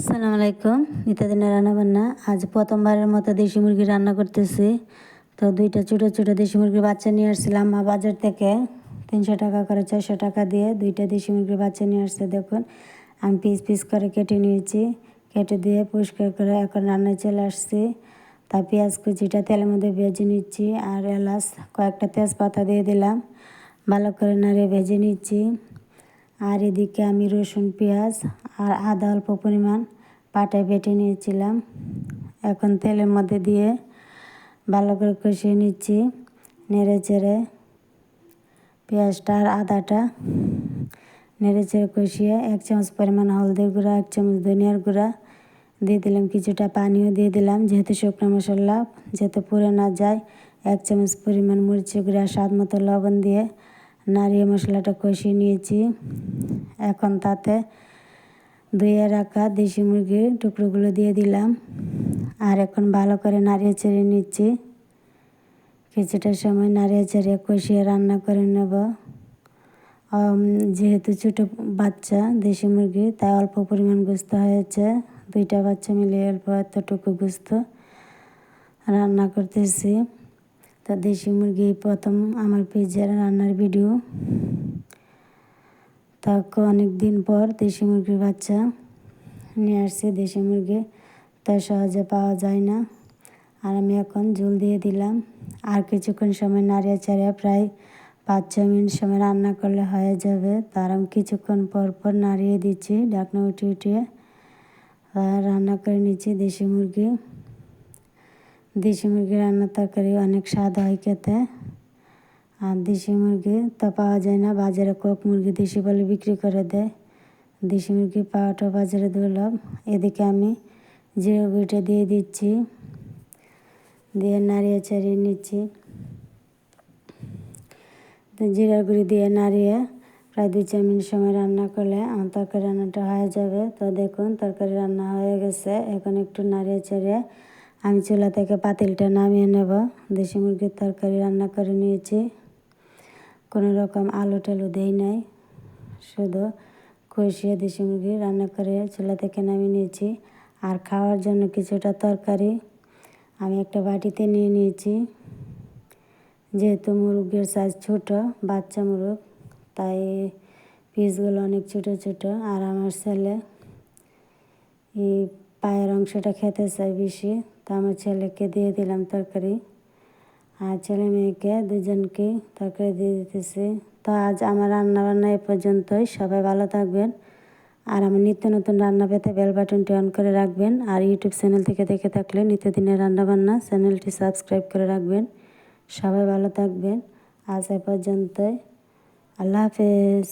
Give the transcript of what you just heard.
আসসালামু আলাইকুম। নিত্যদিনের রান্না বান্না আজ প্রথমবারের মতো দেশি মুরগি রান্না করতেছি। তো দুইটা ছোটো ছোটো দেশি মুরগির বাচ্চা নিয়ে আসছিলাম মা বাজার থেকে। তিনশো টাকা করে চারশো টাকা দিয়ে দুইটা দেশি মুরগির বাচ্চা নিয়ে আসছে, দেখুন। আমি পিস পিস করে কেটে নিয়েছি। কেটে দিয়ে পরিষ্কার করে এখন রান্নায় চলে আসছি। তা পেঁয়াজ কুচিটা তেলের মধ্যে ভেজে নিচ্ছি আর এলাচ কয়েকটা তেজপাতা দিয়ে দিলাম। ভালো করে নাড়িয়ে ভেজে নিচ্ছি। আর এদিকে আমি রসুন, পেঁয়াজ আর আদা অল্প পরিমাণ পাটায় বেটে নিয়েছিলাম। এখন তেলের মধ্যে দিয়ে ভালো করে কষিয়ে নিচ্ছি নেড়ে চেড়ে পেঁয়াজটা আর আদাটা। নেড়ে চেড়ে কষিয়ে এক চামচ পরিমাণ হলদির গুঁড়া, এক চামচ ধনিয়ার গুঁড়া দিয়ে দিলাম, কিছুটা পানিও দিয়ে দিলাম। যেহেতু শুকনো মশলা যেহেতু পুড়ে না যায়, এক চামচ পরিমাণ মরিচের গুঁড়া, স্বাদ মতো লবণ দিয়ে নাড়িয়ে মশলাটা কষিয়ে নিয়েছি। এখন তাতে ধুয়ে রাখা দেশি মুরগির টুকরোগুলো দিয়ে দিলাম। আর এখন ভালো করে নাড়িয়ে চেড়ে নিচ্ছি। কিছুটা সময় নাড়িয়ে চেড়ে কষিয়ে রান্না করে নেব। যেহেতু ছোটো বাচ্চা দেশি মুরগি, তাই অল্প পরিমাণ গুস্ত হয়েছে। দুইটা বাচ্চা মিলিয়ে অল্প এতটুকু গুস্ত রান্না করতেছি। তো দেশি মুরগি প্রথম আমার পেজের রান্নার ভিডিও। তাকে অনেক দিন পর দেশি মুরগির বাচ্চা নিয়ে আসছে দেশি মুরগি। তাই সহজে পাওয়া যায় না। আর আমি এখন ঝুল দিয়ে দিলাম। আর কিছুক্ষণ সময় নাড়িয়ে চাড়িয়ে প্রায় পাঁচ ছ মিনিট সময় রান্না করলে হয়ে যাবে। তার আমি কিছুক্ষণ পর পর নাড়িয়ে দিচ্ছি ডাকনা উঠিয়ে উঠিয়ে। রান্না করে নিচ্ছি দেশি মুরগি। দেশি মুরগি রান্নার তরকারি অনেক স্বাদ হয় খেতে। আর দেশি মুরগি তো পাওয়া যায় না, বাজারে কক মুরগি দেশি বলে বিক্রি করে দেয়। দেশি মুরগি পাওয়াটা বাজারে দুর্লভ। এদিকে আমি জিরে গুঁড়িটা দিয়ে দিচ্ছি, দিয়ে নাড়িয়ে চাড়িয়ে নিচ্ছি। তো জিরার গুঁড়ি দিয়ে নাড়িয়ে প্রায় দুই চার মিনিট সময় রান্না করলে আমার তরকারি রান্নাটা হয়ে যাবে। তো দেখুন, তরকারি রান্না হয়ে গেছে। এখন একটু নাড়িয়ে চাড়িয়ে আমি চুলা থেকে পাতিলটা নামিয়ে নেব। দেশি মুরগির তরকারি রান্না করে নিয়েছি। কোনো রকম আলু টালু দেই নাই। শুধু কষিয়ে দেশি মুরগি রান্না করে চুলা থেকে নামিয়ে নিয়েছি। আর খাওয়ার জন্য কিছুটা তরকারি আমি একটা বাটিতে নিয়ে নিয়েছি। যেহেতু মুরগের সাইজ ছোট, বাচ্চা মুরগ, তাই পিসগুলো অনেক ছোট ছোট। আর আমার ছেলে এই পায়ের অংশটা খেতে চাই বেশি। তো আমার ছেলেকে দিয়ে দিলাম তরকারি। আর ছেলে মেয়েকে দুজনকে তরকারি দিয়ে দিতেছি। তো আজ আমার রান্না বান্না এ পর্যন্তই। সবাই ভালো থাকবেন। আর আমার নিত্য নতুন রান্না পেতে বেল বাটনটি অন করে রাখবেন। আর ইউটিউব চ্যানেল থেকে দেখে থাকলে নিত্যদিনের রান্নাবান্না চ্যানেলটি সাবস্ক্রাইব করে রাখবেন। সবাই ভালো থাকবেন। আজ এ পর্যন্তই। আল্লাহ হাফেজ।